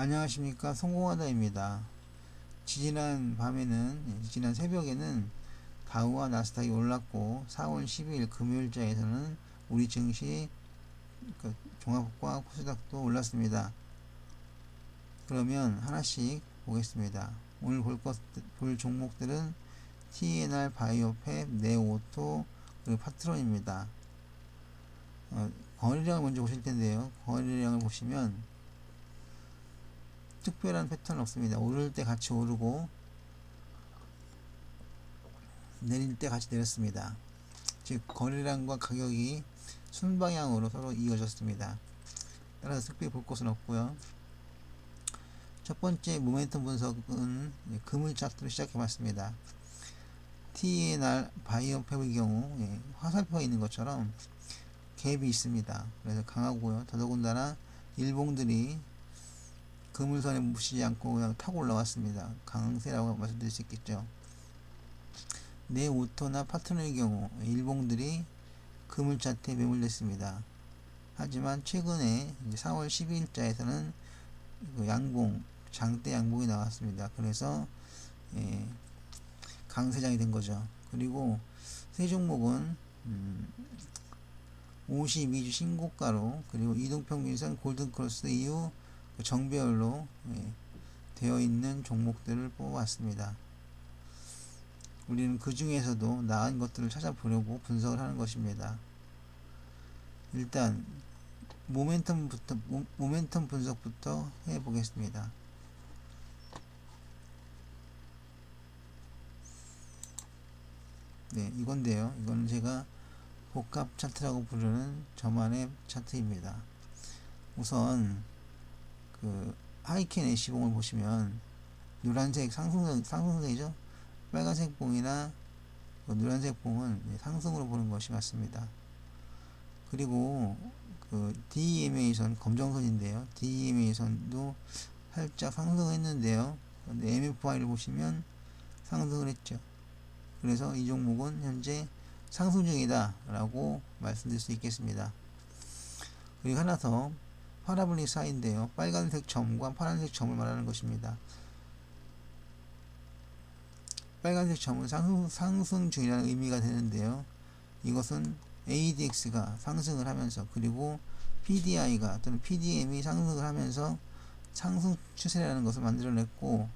안녕하십니까 성공하다입니다. 지지난 밤에는 예, 지난 새벽에는 다우와 나스닥이 올랐고 4월 12일 금요일자에서는 우리 증시 그 종합과 코스닥도 올랐습니다. 그러면 하나씩 보겠습니다. 오늘 볼, 것, 볼 종목들은 TNR 바이오팹, 네오토, 그리고 파트론입니다. 어, 거래량을 먼저 보실 텐데요. 거래량을 보시면 특별한 패턴은 없습니다. 오를 때 같이 오르고 내릴 때 같이 내렸습니다. 즉 거래량과 가격이 순방향으로 서로 이어졌습니다. 따라서 특별히 볼 것은 없고요. 첫 번째 모멘텀 분석은 금을 차트로 시작해 봤습니다. TNR 바이오팹의 경우 예, 화살표가 있는 것처럼 갭이 있습니다. 그래서 강하고요. 더더군다나 일봉들이 그물선에 묻히지 않고 그냥 타고 올라왔습니다. 강세라고 말씀드릴 수 있겠죠. 내 오토나 파트너의 경우 일봉들이 그물 차트에 매물됐습니다. 하지만 최근에 4월 12일자에서는 그 양봉 장대 양봉이 나왔습니다. 그래서 예, 강세장이 된 거죠. 그리고 세 종목은 음, 52주 신고가로 그리고 이동평균선 골든크로스 이후 그 정배열로 예, 되어 있는 종목들을 뽑아왔습니다. 우리는 그 중에서도 나은 것들을 찾아보려고 분석을 하는 것입니다. 일단 모멘텀부터 모, 모멘텀 분석부터 해 보겠습니다. 네, 이건데요. 이거는 제가 복합 차트라고 부르는 저만의 차트입니다. 우선 그 하이켄 애시봉을 보시면 노란색 상승 상승세죠. 빨간색 봉이나 그 노란색 봉은 상승으로 보는 것이 맞습니다. 그리고 그 DEMA선 검정선인데요. DEMA선도 살짝 상승했는데요. 근데 MFI를 보시면 상승을 했죠. 그래서 이 종목은 현재 상승 중이다 라고 말씀드릴 수 있겠습니다. 그리고 하나 더 파라블릭 사인데요. 빨간색 점과 파란색 점을 말하는 것입니다. 빨간색 점은 상승, 상승 중이라는 의미가 되는데요. 이것은 ADX가 상승을 하면서 그리고 PDI가 또는 PDM이 상승을 하면서 상승 추세라는 것을 만들어냈고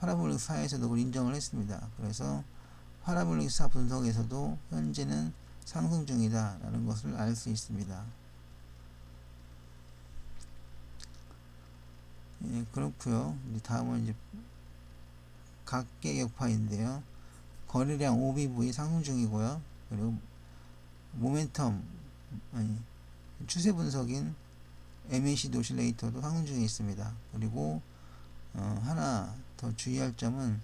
파라볼릭 사에서도 그걸 인정을 했습니다. 그래서 파라볼릭 사 분석에서도 현재는 상승 중이다 라는 것을 알 수 있습니다. 예, 그렇고요. 다음은 이제 각계 격파인데요. 거래량 OBV 상승 중이고요. 그리고 모멘텀 아니, 추세 분석인 MACD 오실레이터도 상승 중에 있습니다. 그리고 어, 하나 더 주의할 점은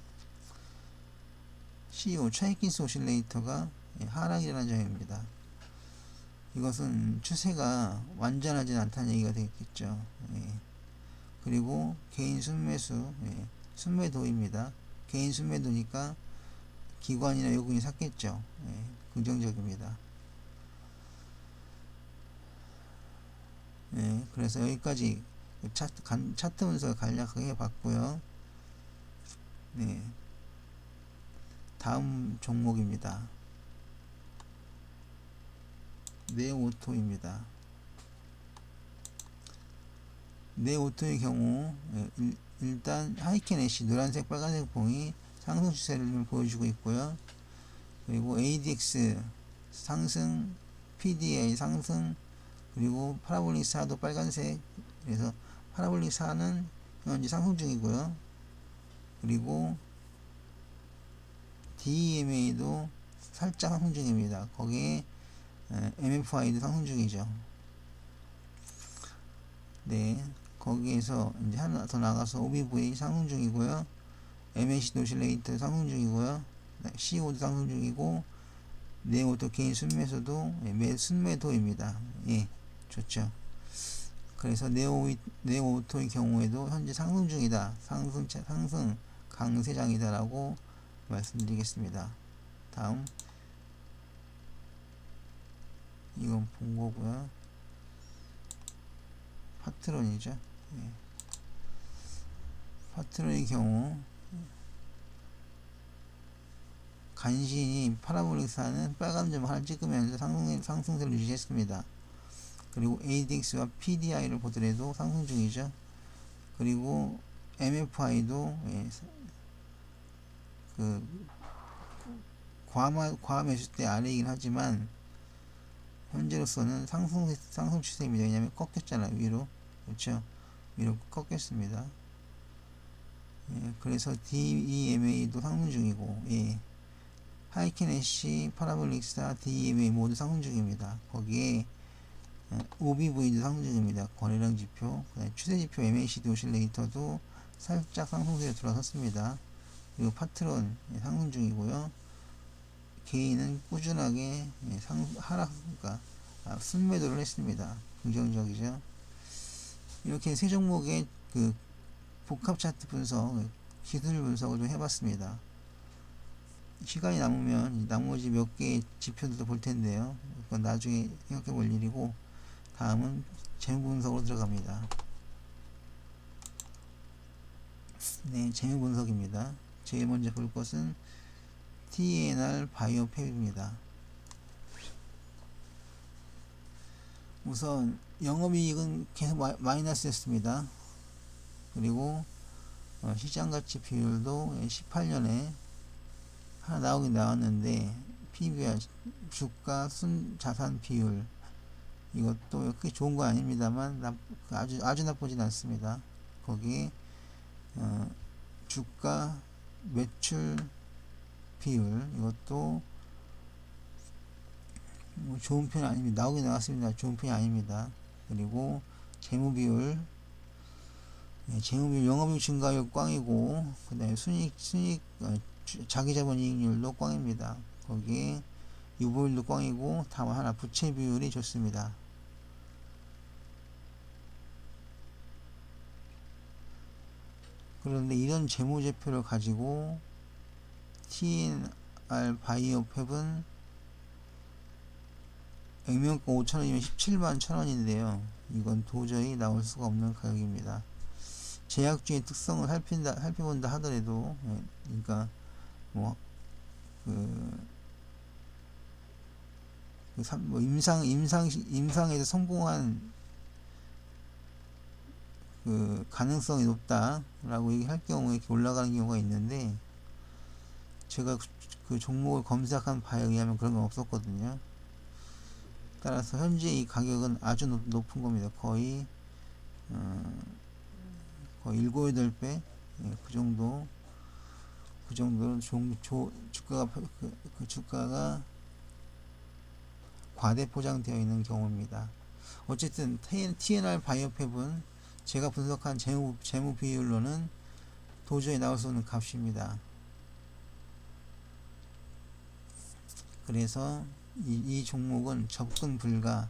CEO 차이킨스 오실레이터가 예, 하락이라는 점입니다. 이것은 추세가 완전하지 않다는 얘기가 되겠죠. 예. 그리고 개인 순매수, 예, 순매도입니다. 개인 순매도니까 기관이나 외국인이 샀겠죠. 예, 긍정적입니다. 예, 그래서 여기까지 차트, 간, 차트 분석을 간략하게 봤고요. 네. 다음 종목입니다. 네오토입니다. 네 오토의 경우 예, 일단 하이켄 애쉬 노란색 빨간색 봉이 상승 추세를 보여주고 있고요. 그리고 ADX 상승, PDA 상승, 그리고 파라볼릭 4도 빨간색 그래서 파라볼릭 4는 현재 상승 중이고요. 그리고 DEMA도 살짝 상승 중입니다. 거기에 MFI도 상승 중이죠. 네, 거기에서 이제 하나 더 나가서 OBV 상승 중이고요. MAC 노실레이터 상승 중이고요. CO도 상승 중이고 네오도 개인 순매수도 매 순매도입니다. 예, 좋죠. 그래서 네오 네오토의 경우에도 현재 상승 중이다. 상승 상승 강세장이다라고 말씀드리겠습니다. 다음 이건 본 거고요. 파트론이죠. 예. 파트너의 경우 간신히 파라볼릭사는 빨간 점 하나 찍으면서 상승, 상승세를 유지했습니다. 그리고 ADX와 PDI를 보더라도 상승 중이죠. 그리고 MFI도 예, 그 과마 과매수 때 아래이긴 하지만 현재로서는 상승 상승 추세입니다. 왜냐하면 꺾였잖아요 위로 그렇죠 위로 꺾였습니다. 예, 그래서 DEMA도 상승 중이고 예. 하이켄애쉬, 파라볼릭스타, DEMA 모두 상승 중입니다. 거기에 어, OBV도 상승 중입니다. 거래량 지표, 추세 지표 MACD 오실레이터도 살짝 상승세에 들어섰습니다. 그리고 파트론 예, 상승 중이고요. 개인은 꾸준하게 예, 상 하락, 그러니까 아, 순매도를 했습니다. 긍정적이죠. 이렇게 세 종목의 그 복합 차트 분석, 기술 분석을 좀 해봤습니다. 시간이 남으면 나머지 몇 개의 지표들도 볼 텐데요. 그건 나중에 생각해 볼 일이고, 다음은 재무 분석으로 들어갑니다. 네, 재무 분석입니다. 제일 먼저 볼 것은 TNR 바이오 팹입니다. 우선 영업이익은 계속 마, 마이너스였습니다. 그리고 어, 시장가치 비율도 18년에 하나 나오긴 나왔는데 PBR 주가 순 자산 비율 이것도 그렇게 좋은 거 아닙니다만 나, 아주 아주 나쁘진 않습니다. 거기에 어, 주가 매출 비율 이것도 뭐 좋은 편이 아닙니다. 나오긴 나왔습니다. 좋은 편이 아닙니다. 그리고 재무 비율 예, 재무 비율 영업이익 증가율 꽝이고 그 다음에 순익 순익 어, 자기자본 이익률도 꽝입니다. 거기에 유보율도 꽝이고 다만 하나 부채 비율이 좋습니다. 그런데 이런 재무제표를 가지고 TNR 바이오 팹은 액면가 5천원이면 17만 천원인데요. 이건 도저히 나올 수가 없는 가격입니다. 제약주의 특성을 살핀다, 살펴본다 하더라도, 예, 그러니까, 뭐, 그, 그 삼, 뭐 임상, 임상, 임상에서 성공한 그 가능성이 높다라고 얘기할 경우에 이렇게 올라가는 경우가 있는데, 제가 그, 그 종목을 검색한 바에 의하면 그런 건 없었거든요. 따라서 현재 이 가격은 아주 높, 높은 겁니다. 거의 어, 거의 7, 8배 예, 그 정도 그 정도로 종, 조, 주가가 그, 그 주가가 과대 포장되어 있는 경우입니다. 어쨌든 TNR 바이오팹은 제가 분석한 재무, 재무 비율로는 도저히 나올 수 없는 값입니다. 그래서 이, 이 종목은 접근 불가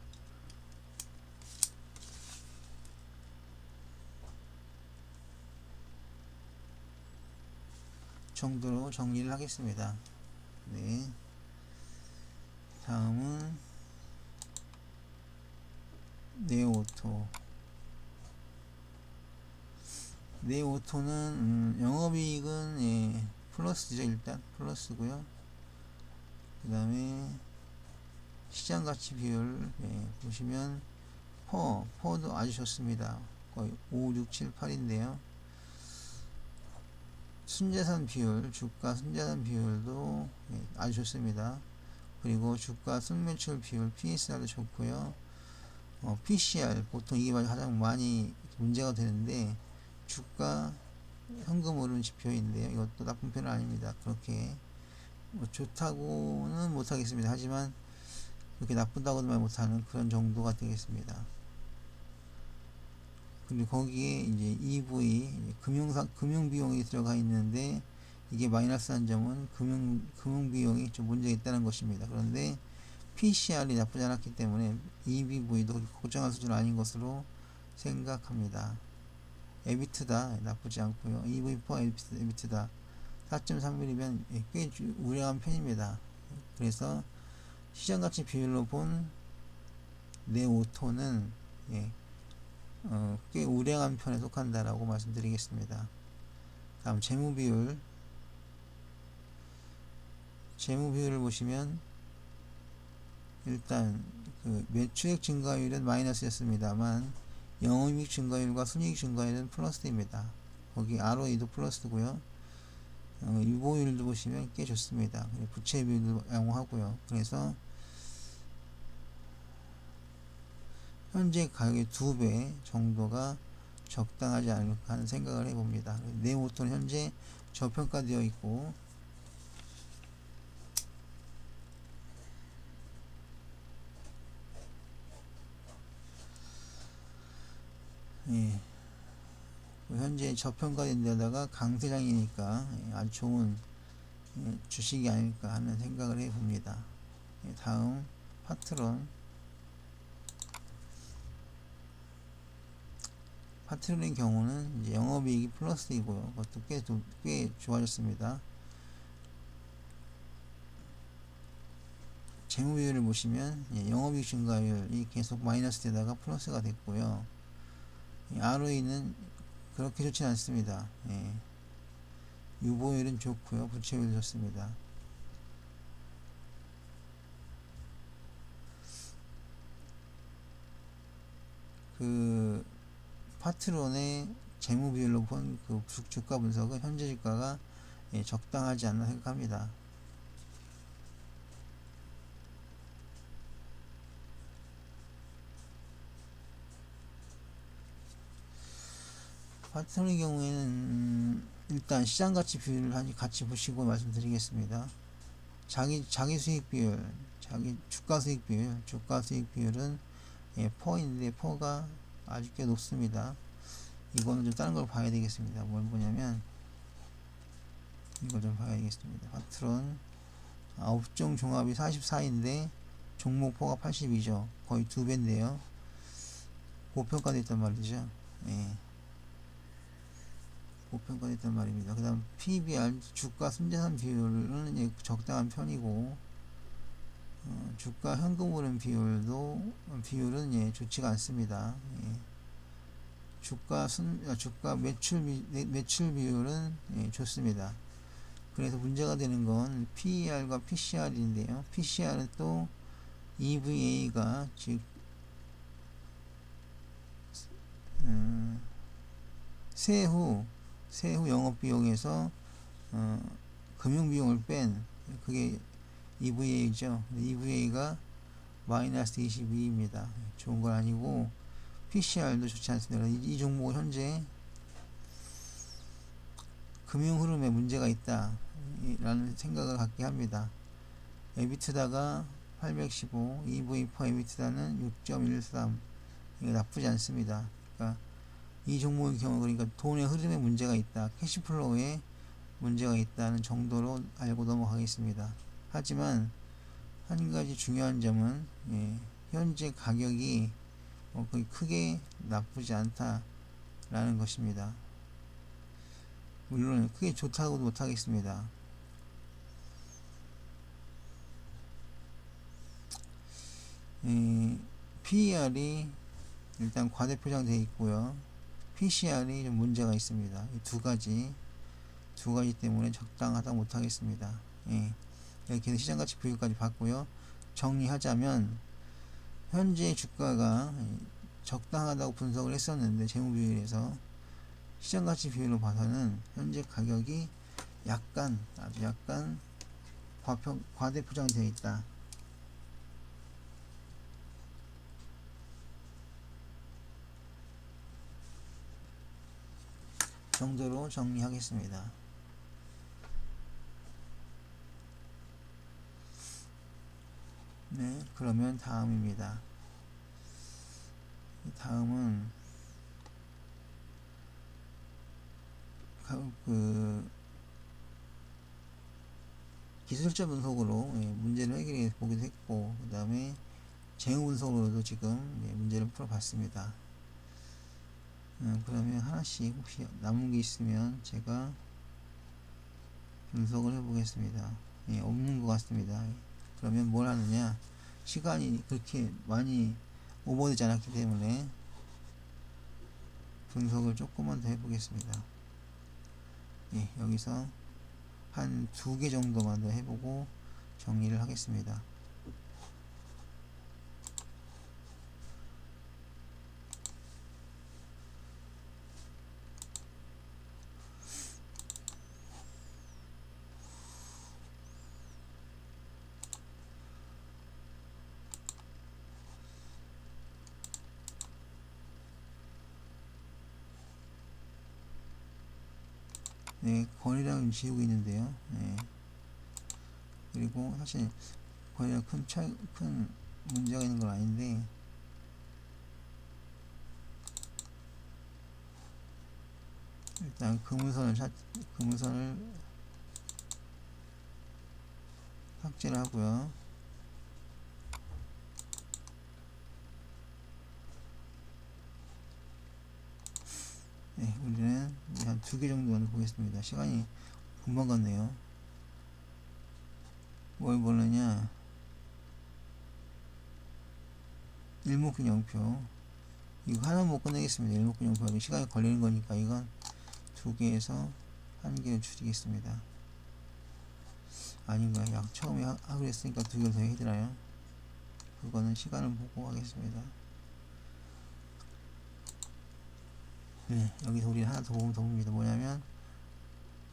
정도로 정리를 하겠습니다. 네. 다음은 네오토 네오토는 음, 영업이익은 예, 플러스죠 일단 플러스고요. 그 다음에 시장 가치 비율 예, 보시면 퍼, 퍼도 아주 좋습니다. 거의 5, 6, 7, 8인데요. 순자산 비율, 주가 순자산 비율도 예, 아주 좋습니다. 그리고 주가 순매출 비율, PSR도 좋고요. 어, PCR, 보통 이게 가장 많이 문제가 되는데, 주가 현금 오름 지표인데요. 이것도 나쁜 편은 아닙니다. 그렇게 뭐 좋다고는 못하겠습니다. 하지만 그렇게 나쁘다고도 말 못하는 그런 정도가 되겠습니다. 그리고 거기에 이제 EV 금융상 금융 비용이 들어가 있는데 이게 마이너스한 점은 금융 금융 비용이 좀 문제가 있다는 것입니다. 그런데 PCR이 나쁘지 않았기 때문에 EBV도 고정한 수준은 아닌 것으로 생각합니다. 에비트다 나쁘지 않고요. EV4 에비트다 4.3mm면 꽤 우량한 편입니다. 그래서 시장가치 비율로 본 네오토는 예, 어, 꽤 우량한 편에 속한다라고 말씀드리겠습니다. 다음 재무 비율 재무 비율을 보시면 일단 그 매출액 증가율은 마이너스였습니다만 영업이익 증가율과 순이익 증가율은 플러스입니다. 거기 ROE도 플러스고요. 어, 유보율도 보시면 꽤 좋습니다. 부채 비율도 양호하고요. 그래서 현재 가격의 두 배 정도가 적당하지 않을까 하는 생각을 해봅니다. 내 모토는 현재 저평가되어 있고 예. 현재 저평가된 데다가 강세장이니까 예, 아주 좋은 예, 주식이 아닐까 하는 생각을 해봅니다. 예, 다음 파트론 파트론의 경우는 영업이익이 플러스이고요. 그것도 꽤, 꽤 좋아졌습니다. 재무 비율을 보시면 영업이익 증가율이 계속 마이너스 되다가 플러스가 됐고요. ROE는 그렇게 좋지 않습니다. 예. 유보율은 좋고요. 부채율도 좋습니다. 그 파트론의 재무 비율로 본 그 주가 분석은 현재 주가가 예, 적당하지 않나 생각합니다. 파트너의 경우에는 음, 일단 시장 가치 비율을 같이 보시고 말씀드리겠습니다. 자기 자기 수익 비율, 자기 주가 수익 비율, 주가 수익 비율은 예, 퍼인데 퍼가 아주 꽤 높습니다. 이거는 좀 다른 걸 봐야 되겠습니다. 뭘 보냐면 이걸 좀 봐야 되겠습니다. 파트론 아, 업종 종합이 44인데 종목 퍼가 82죠. 거의 두 배인데요. 고평가됐단 말이죠. 예. 고평가됐단 말입니다. 그 다음 PBR 주가 순자산 비율은 적당한 편이고 어, 주가 현금 흐름 비율도 비율은 예, 좋지가 않습니다. 예. 주가 순 아, 주가 매출 비, 매출 비율은 예, 좋습니다. 그래서 문제가 되는 건 PER과 PCR인데요. PCR은 또 EVA가 즉 음, 세후 세후 영업 비용에서 어, 금융 비용을 뺀 그게 EVA죠. EVA가 마이너스 22입니다. 좋은 건 아니고 PCR도 좋지 않습니다. 이, 이 종목은 현재 금융 흐름에 문제가 있다 라는 생각을 갖게 합니다. 에비트다가 815, EV 퍼 에비트다는 6.13 이게 나쁘지 않습니다. 그러니까 이 종목의 경우 그러니까 돈의 흐름에 문제가 있다. 캐시플로우에 문제가 있다는 정도로 알고 넘어가겠습니다. 하지만 한 가지 중요한 점은 예, 현재 가격이 뭐 거의 크게 나쁘지 않다라는 것입니다. 물론 크게 좋다고도 못하겠습니다. 예, PER이 일단 과대표장되어 있고요. PCR이 좀 문제가 있습니다. 이 두 가지 두 가지 때문에 적당하다 못하겠습니다. 예. 이렇게 시장가치 비율까지 봤고요. 정리하자면 현재 주가가 적당하다고 분석을 했었는데 재무 비율에서 시장가치 비율로 봐서는 현재 가격이 약간 아주 약간 과평, 과대포장되어 있다. 정도로 정리하겠습니다. 네, 그러면 다음입니다. 다음은 그 기술적 분석으로 예, 문제를 해결해 보기도 했고 그 다음에 재무 분석으로도 지금 예, 문제를 풀어봤습니다. 음, 그러면 하나씩 혹시 남은 게 있으면 제가 분석을 해 보겠습니다. 예, 없는 것 같습니다. 그러면 뭘 하느냐 시간이 그렇게 많이 오버되지 않았기 때문에 분석을 조금만 더 해보겠습니다 예, 여기서 한 두 개 정도만 더 해보고 정리를 하겠습니다. 네, 거리량을 지우고 있는데요. 네. 그리고 사실 거리가 큰 차이, 큰 문제가 있는 건 아닌데, 일단 금은선을 찾, 금은선을 삭제를 하고요. 네, 우리는 한 두 개 정도만 보겠습니다. 시간이 금방 갔네요. 뭘 보느냐? 일목균형표. 이거 하나 못 끝내겠습니다. 일목균형표. 시간이 걸리는 거니까 이건 두 개에서 한 개를 줄이겠습니다. 아닌가? 약 처음에 하, 하기로 했으니까 두 개를 더 되나요? 그거는 시간을 보고 하겠습니다. 네, 여기서 우리 하나 더 보면 더 봅니다. 뭐냐면,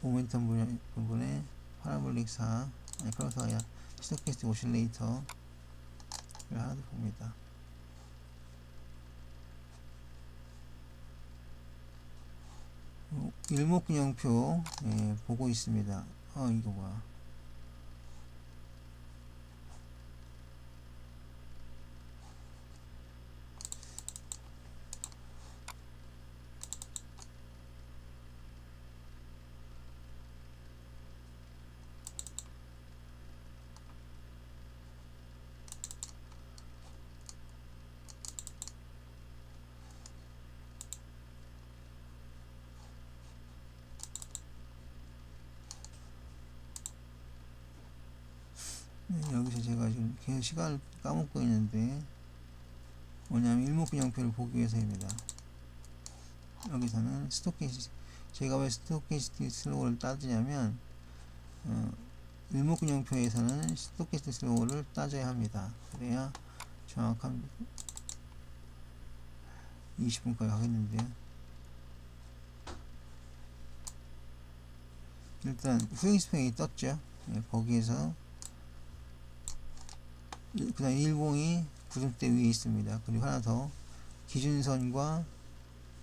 모멘텀 부분에 파라볼릭 4, 아니, 파라볼릭 아니라 스토캐스틱 오실레이터를 하나 더 봅니다. 어, 일목균형표, 예, 보고 있습니다. 어, 이거 뭐야. 네, 여기서 제가 지금 계속 시간을 까먹고 있는데 뭐냐면 일목균형표를 보기 위해서입니다. 여기서는 스토캐시 제가 왜 스토캐스틱 슬로우를 따지냐면 어, 일목균형표에서는 스토캐스틱 슬로우를 따져야 합니다. 그래야 정확한 20분까지 하겠는데요. 일단 후행 스펙이 떴죠. 네, 거기에서 그 다음 일봉이 구름대 위에 있습니다. 그리고 하나 더 기준선과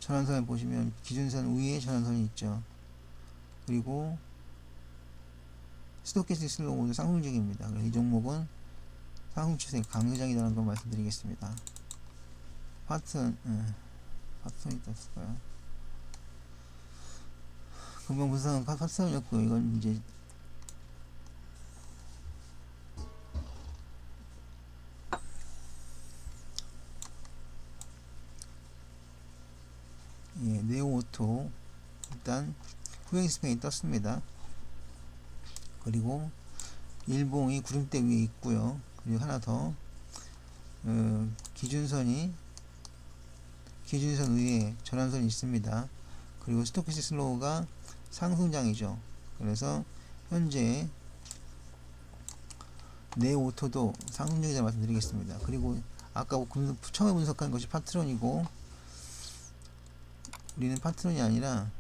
전환선을 보시면 기준선 위에 전환선이 있죠. 그리고 스토캐스틱 슬로우도 상승적입니다. 그래서 이 종목은 상승 추세 강조장이라는 걸 말씀드리겠습니다. 파트 예, 파트선이 떴을까요? 금방 분석은 파트선이었고 이건 이제 일단 후행 스펙이 떴습니다. 그리고 일봉이 구름대 위에 있고요. 그리고 하나 더 어, 기준선이 기준선 위에 전환선이 있습니다. 그리고 스토키스 슬로우가 상승장이죠. 그래서 현재 네 오토도 상승장이다 말씀드리겠습니다. 그리고 아까 분- 처음에 분석한 것이 파트론이고 우리는 파트론이 아니라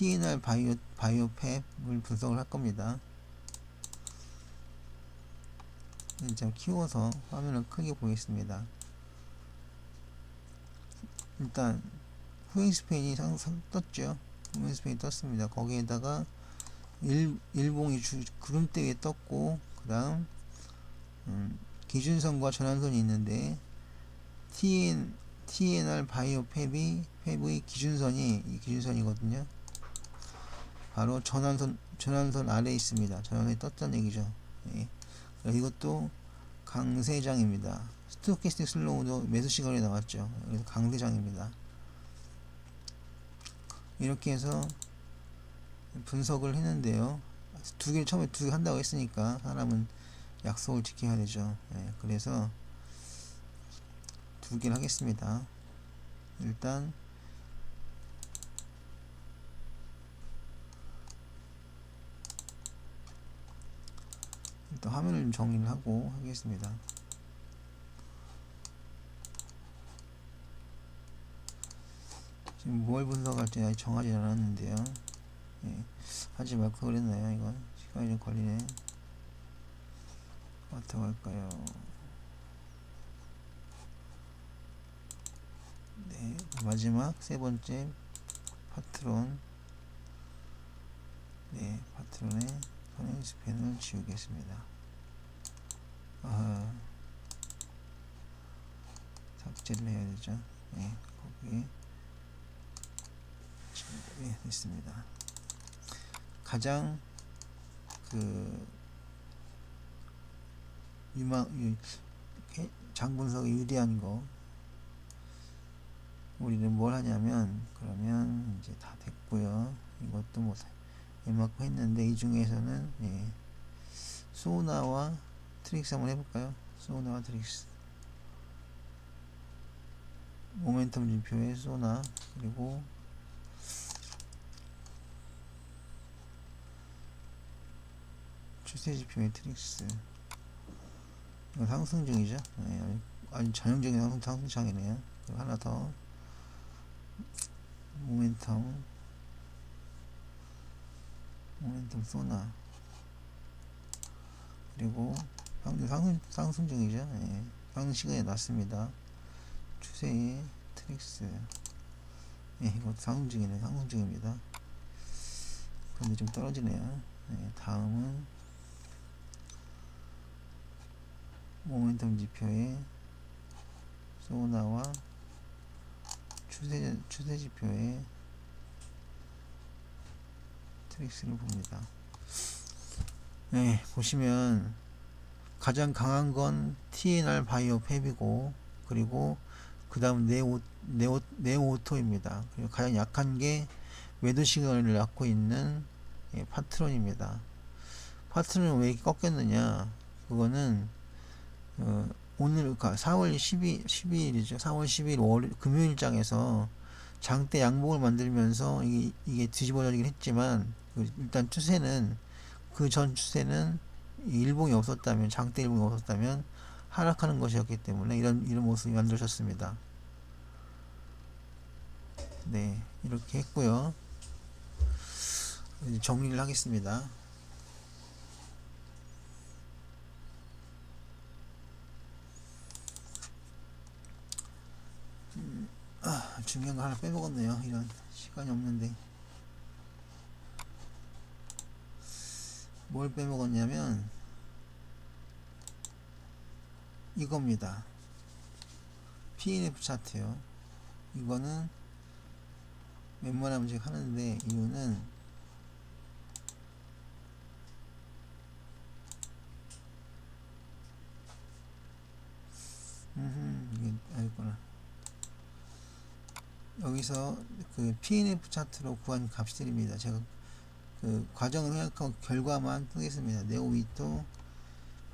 TNR 바이오, 바이오팹을 분석을 할 겁니다. 좀 키워서 화면을 크게 보겠습니다. 일단 후행 스페인이 상, 상 떴죠. 후행 스페인이 떴습니다. 거기에다가 일, 일봉이 주, 구름대 위에 떴고 그 다음 음, 기준선과 전환선이 있는데 TN, TNR 바이오 팹이 팹의 기준선이 이 기준선이거든요. 바로 전환선 전환선 아래에 있습니다. 전환선이 떴다는 얘기죠. 예. 이것도 강세장입니다. 스토캐스틱 슬로우도 매수 시간에 나왔죠. 그래서 강세장입니다. 이렇게 해서 분석을 했는데요. 두 개 처음에 두 개 한다고 했으니까 사람은 약속을 지켜야 되죠. 예. 그래서 두 개를 하겠습니다. 일단 일단 화면을 좀 정리를 하고 하겠습니다. 지금 뭘 분석할지 아직 정하지 않았는데요. 예, 하지 말고 그랬나요? 이건 시간이 좀 걸리네. 어떻게 할까요? 네, 마지막 세 번째 파트론. 네, 파트론의 선행 스펜을 지우겠습니다. 아, 삭제를 해야 되죠. 네, 거기 네, 됐습니다. 가장 그 유망 유- 해- 장분석에 유리한 거 우리는 뭘 하냐면 그러면 이제 다 됐고요. 이것도 뭐 이만큼 했는데 이 중에서는 예, 소나와 트릭스 한번 해볼까요? 소나와 트릭스 모멘텀 지표의 소나 그리고 추세 지표의 트릭스 이거 상승 중이죠? 네, 아주- 전형적인 상승, 상승장이네요. 하나 더 모멘텀 모멘텀 소나 그리고 상승, 상승, 중이죠. 예, 상승 시간이 났습니다. 추세의 트릭스 예, 이것도 상승 중이네 상승 중입니다. 그런데 좀 떨어지네요. 예, 다음은 모멘텀 지표의 소나와 추세 추세 지표의 트릭스를 봅니다. 네, 보시면 가장 강한 건 TNR 바이오 팹이고 그리고 그 다음 네오, 네오, 네오토입니다. 그리고 가장 약한 게 외도 시간을 갖고 있는 예, 파트론입니다. 파트론은 왜 꺾였느냐? 그거는 어, 오늘 그러니까 4월 12, 12일이죠. 4월 12일 월 금요일장에서 장대 양봉을 만들면서 이게, 이게 뒤집어지긴 했지만 그 일단 추세는 그 전 추세는 일봉이 없었다면 장대 일봉이 없었다면 하락하는 것이었기 때문에 이런 이런 모습이 만들어졌습니다. 네 이렇게 했고요. 정리를 하겠습니다. 아, 중요한 거 하나 빼먹었네요. 이런 시간이 없는데. 뭘 빼먹었냐면, 이겁니다. PNF 차트요. 이거는 웬만하면 제가 하는데, 이유는 음, 이게 알구나. 여기서 그 PNF 차트로 구한 값들입니다. 제가 그 과정을 생각하고 결과만 쓰겠습니다. 네오위토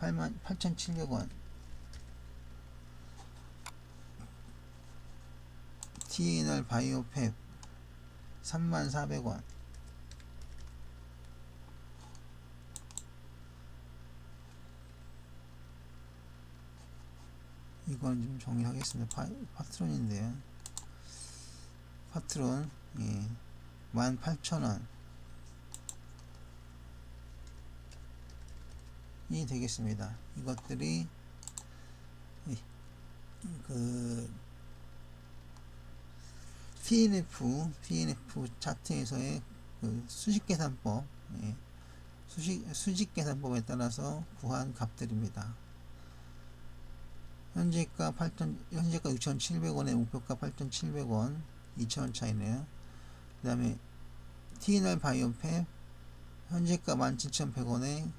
8만 8,700원 TNR 바이오팹 3,400원 이건 좀 정리하겠습니다. 파, 파트론인데요. 파트론 예, 18,000원 이 되겠습니다. 이것들이 이, 그 PNF PNF 차트에서의 그 수직 계산법 예, 수직 수직 계산법에 따라서 구한 값들입니다. 현재가 8천 현재가 6,700원에 목표가 8,700원 2,000원 차이네요. 그 다음에 TNR 바이오팹 현재가 17,100원에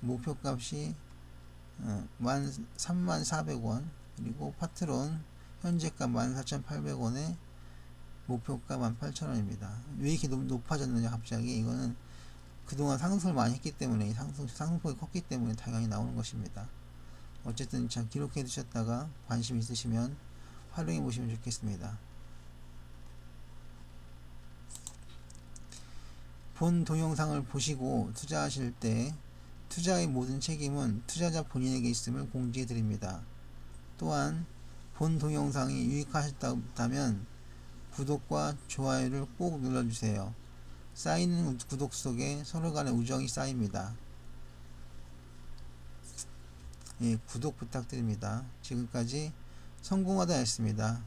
목표값이 어, 33,400원 그리고 파트론 현재가 14,800원에 목표가 18,000원입니다. 왜 이렇게 높, 높아졌느냐 갑자기 이거는 그동안 상승을 많이 했기 때문에 상승, 상승폭이 컸기 때문에 당연히 나오는 것입니다. 어쨌든 참 기록해 두셨다가 관심 있으시면 활용해 보시면 좋겠습니다. 본 동영상을 보시고 투자하실 때 투자의 모든 책임은 투자자 본인에게 있음을 공지해 드립니다. 또한 본 동영상이 유익하셨다면 구독과 좋아요를 꼭 눌러주세요. 쌓이는 구독 속에 서로 간의 우정이 쌓입니다. 예, 구독 부탁드립니다. 지금까지 성공하다였습니다.